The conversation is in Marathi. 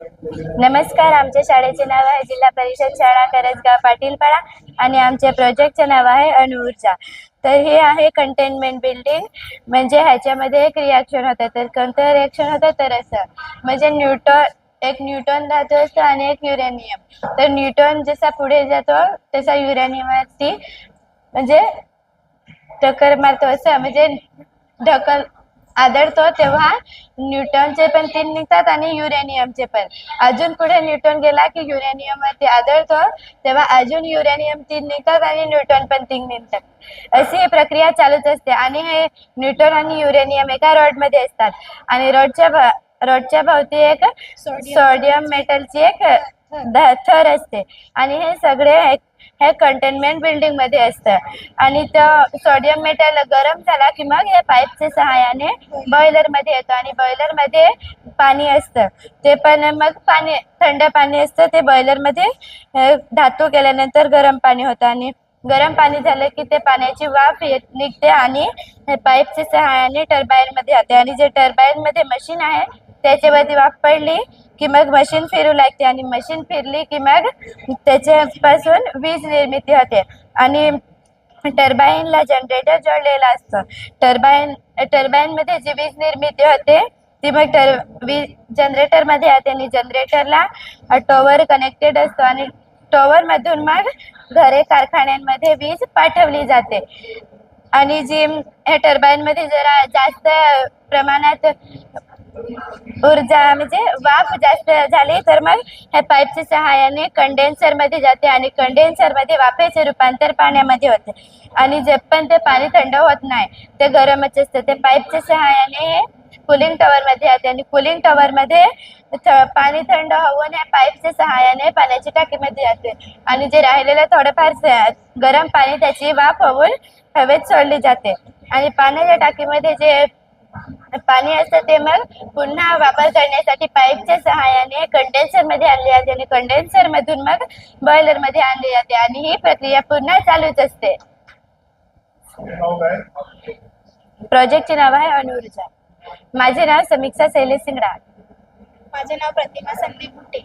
नमस्कार आमच्या शाळेचे नाव आहे जिल्हा परिषद शाळा करजगाव पाटीलपाडा आणि आमच्या प्रोजेक्टचे नाव आहे अणुऊर्जा. तर हे आहे कंटेनमेंट बिल्डिंग म्हणजे ह्याच्यामध्ये एक रिॲक्शन होतं. तर कोणतं रिॲक्शन होतं? तर असं. म्हणजे न्यूटॉन एक न्यूटॉन धातू असतो आणि एक युरेनियम तर न्यूटॉन जसा पुढे जातो तसा युरेनियमवरती म्हणजे टक्कर मारतो. असं म्हणजे ढकल आदळतो तेव्हा न्यूटनचे पण तीन निघतात आणि युरेनियमचे पण. अजून पुढे न्यूटन गेला की युरेनियम वरती आदळतो तेव्हा अजून युरेनियम तीन निघतात आणि न्यूटन पण तीन निघतात. अशी ही प्रक्रिया चालूच असते आणि हे न्यूटन आणि युरेनियम एका रॉडमध्ये असतात. आणि रॉडच्या रॉडच्या भोवती एक सोडियम मेटलची एक थर असते. आणि हे सगळे हे कंटेनमेंट बिल्डिंगमध्ये असतं. आणि तो सोडियम मेटल गरम झाला की मग हे पाईपच्या सहाय्याने बॉयलरमध्ये येतो. आणि बॉयलरमध्ये पाणी असतं. ते पण मग पाणी थंड पाणी असतं. ते बॉयलरमध्ये धातू केल्यानंतर गरम पाणी होतं. आणि गरम पाणी झालं की ते पाण्याची वाफ येत निघते आणि पाईपच्या सहाय्याने टर्बाईन मध्ये जाते. आणि जे टर्बाईन मध्ये मशीन आहे त्याच्यावरती वाफ पडली की मग मशीन फिरू लागते आणि मशीन फिरली की मग त्याच्यापासून वीज निर्मिती होते. आणि टर्बाईनला जनरेटर जोडलेला असतो. टर्बाईन टर्बाईनमध्ये जी वीज निर्मिती होते ती मग टर वीज जनरेटरमध्ये येते आणि जनरेटरला टॉवर कनेक्टेड असतो आणि टॉवरमधून मग घरे कारखान्यांमध्ये वीज पाठवली जाते. आणि जी ह्या टर्बाईनमध्ये जरा जास्त प्रमाणात ऊर्जा म्हणजे वाफ जास्त झाली तर मग ह्या पाईपच्या सहाय्याने कंडेन्सरमध्ये जाते आणि कंडेन्सरमध्ये वाफेचे रूपांतर पाण्यामध्ये होते. आणि जे पण ते पाणी थंड होत नाही ते गरमच असतं. ते पाईपच्या सहाय्याने कुलिंग टॉवरमध्ये येते जाते आणि कुलिंग टॉवरमध्ये थ- पाणी थंड होऊन या पाईपच्या सहाय्याने पाण्याच्या टाकीमध्ये जाते. आणि जे राहिलेलं थोडंफार गरम पाणी त्याची वाफ होऊन हवेत सोडली जाते. आणि पाण्याच्या टाकीमध्ये जे पाणी असतं ते मग पुन्हा वापर करण्यासाठी पाईपच्या सहाय्याने कंडेन्सरमध्ये आणले जाते आणि कंडेन्सर मधून मग बॉयलरमध्ये आणले जाते आणि ही प्रक्रिया पुन्हा चालूच असते. प्रोजेक्टचे नाव आहे अणुऊर्जा. माझे नाव समीक्षा शैलेश सिंगडा माझे नाव प्रतिमा संदीप गुटे